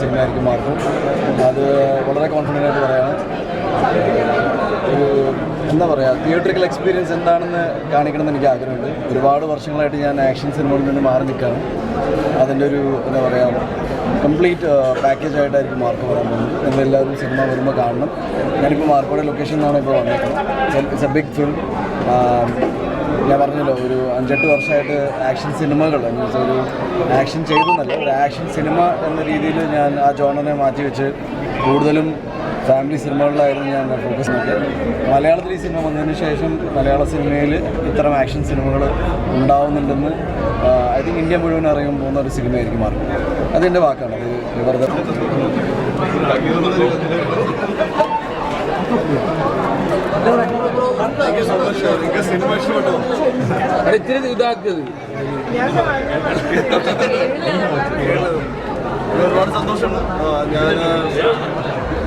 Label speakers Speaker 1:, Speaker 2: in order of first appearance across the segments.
Speaker 1: സിനിമയായിരിക്കും മാർക്കും. അത് വളരെ കോൺഫിഡന്റ് ആയിട്ട് പറയാണ്. എന്താ പറയുക തിയേറ്ററിക്കൽ എക്സ്പീരിയൻസ് എന്താണെന്ന് കാണിക്കണമെന്ന് എനിക്ക് ആഗ്രഹമുണ്ട്. ഒരുപാട് വർഷങ്ങളായിട്ട് ഞാൻ ആക്ഷൻ സിനിമകളിൽ നിന്ന് മാറി നിൽക്കുകയാണ്. അതിന്റെ ഒരു എന്താ പറയുക കംപ്ലീറ്റ് പാക്കേജ് ആയിട്ടായിരിക്കും മാർക്ക് വരാൻ പോകുന്നത്. നിങ്ങളെല്ലാവരും സിനിമ വരുമ്പോൾ കാണണം. ഞാനിപ്പോൾ മാർക്കോടെ ലൊക്കേഷൻ നിന്നാണ് ഇപ്പോൾ വന്നിരിക്കുന്നത് ഇറ്റ്സ് എ ബിഗ് ഫിലിം ഞാൻ പറഞ്ഞല്ലോ ഒരു അഞ്ചെട്ട് വർഷമായിട്ട് ആക്ഷൻ സിനിമകൾ ഒരു ആക്ഷൻ ചെയ്തെന്നല്ല ഒരു ആക്ഷൻ സിനിമ എന്ന രീതിയിൽ ഞാൻ ആ ജോണറിനെ മാറ്റി വെച്ച് കൂടുതലും ഫാമിലി സിനിമകളിലായിരുന്നു ഞാൻ ഫോക്കസ് നോക്കിയത് മലയാളത്തിൽ ഈ സിനിമ വന്നതിന് ശേഷം മലയാള സിനിമയിൽ ഇത്തരം ആക്ഷൻ സിനിമകൾ ഉണ്ടാവുന്നുണ്ടെന്ന് ഐ തിങ്ക് ഇന്ത്യ മുഴുവൻ അറിയാൻ പോകുന്ന ഒരു സിനിമയായിരിക്കും മാറും അതെന്റെ വാക്കാണ്. അത് വെറുതെ
Speaker 2: ഇത്തിരി ഇതാക്കിയത്
Speaker 1: ഒരുപാട് സന്തോഷമുണ്ട്. ഞാൻ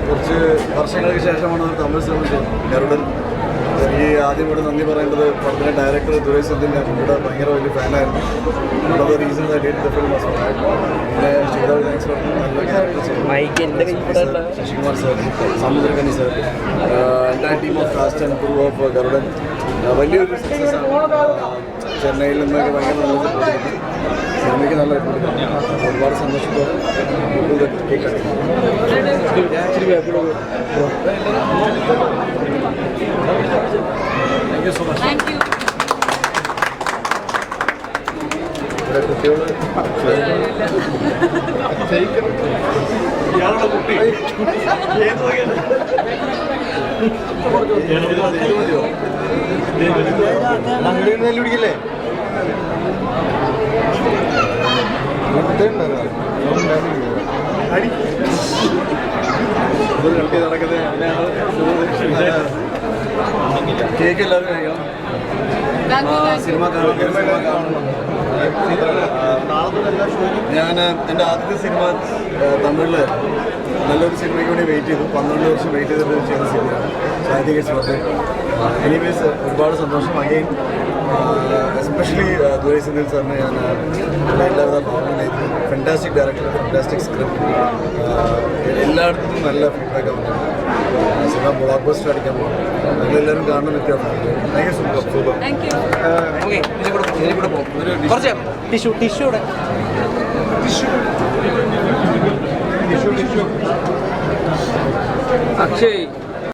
Speaker 1: കുറച്ച് വർഷങ്ങൾക്ക് ശേഷമാണ് ഒരു തമിഴ് സിനിമ ഗരുഡൻ. എനിക്ക് ആദ്യം ഇവിടെ നന്ദി പറയേണ്ടത് പടത്തിന്റെ ഡയറക്ടർ ദുരൈ സദ്യൻ ഇവിടെ ഭയങ്കര വലിയ ഫാനായിരുന്നു. One of the reasons I did the film പിന്നെ ശ്രീധർ താങ്ക്സ് നല്ല character Sasikumar sir Samuthirakani sir cast and proof of Garudan വലിയൊരു സക്സസ് ആണ്. ചെന്നൈയിൽ നിന്നൊക്കെ ഭയങ്കര നല്ല സിനിമയ്ക്ക് നല്ല. ഒരുപാട് സന്തോഷത്തോടെ ഇവിടെ കുട്ടികൾ ഇയാളുടെ കുട്ടി? ഏത് വകയാണ്? ഇത് മതിയോ? അങ്ങനെ നെല്ല് പിടിക്കില്ലേ അടി. ഇതൊരു കട്ടി നടക്കുന്നത് അങ്ങനെയാണ് കേക്ക് എല്ലാവരും കഴിക്കണം. സിനിമ കാണും സിനിമ കാണണം. ഞാൻ എന്റെ ആദ്യത്തെ സിനിമ തമിഴിൽ നല്ലൊരു സിനിമയ്ക്ക് വേണ്ടി വെയിറ്റ് ചെയ്തു. പന്ത്രണ്ട് വർഷം വെയിറ്റ് ചെയ്തിട്ട് ചെയ്ത സിനിമയാണ്. സാധിക എനിവേസ് ഒരുപാട് സന്തോഷം. അഗൈൻ എസ്പെഷ്യലി ദുരൈ സെന്തിൽ സാറിന് ഞാൻ എല്ലാവിധ ഭാവങ്ങളും ഫെന്റാസ്റ്റിക് ഡയറക്ടർ ഫെന്റാസ്റ്റിക് സ്ക്രിപ്റ്റ് എല്ലായിടത്തും നല്ല ഫീഡ്ബാക്ക് വന്നിട്ടുണ്ട് സിനിമ ബ്ലോക്ക് ബസ്റ്റർ അടിക്കാൻ പോകും നിങ്ങളെല്ലാവരും കാണണം വ്യത്യാസമാണ് താങ്ക് യു സൂപ്പർ സൂപ്പർ
Speaker 2: കുറച്ച് ടിഷ്യൂ ടിഷ്യൂ ഇവിടെ. അക്ഷയ്.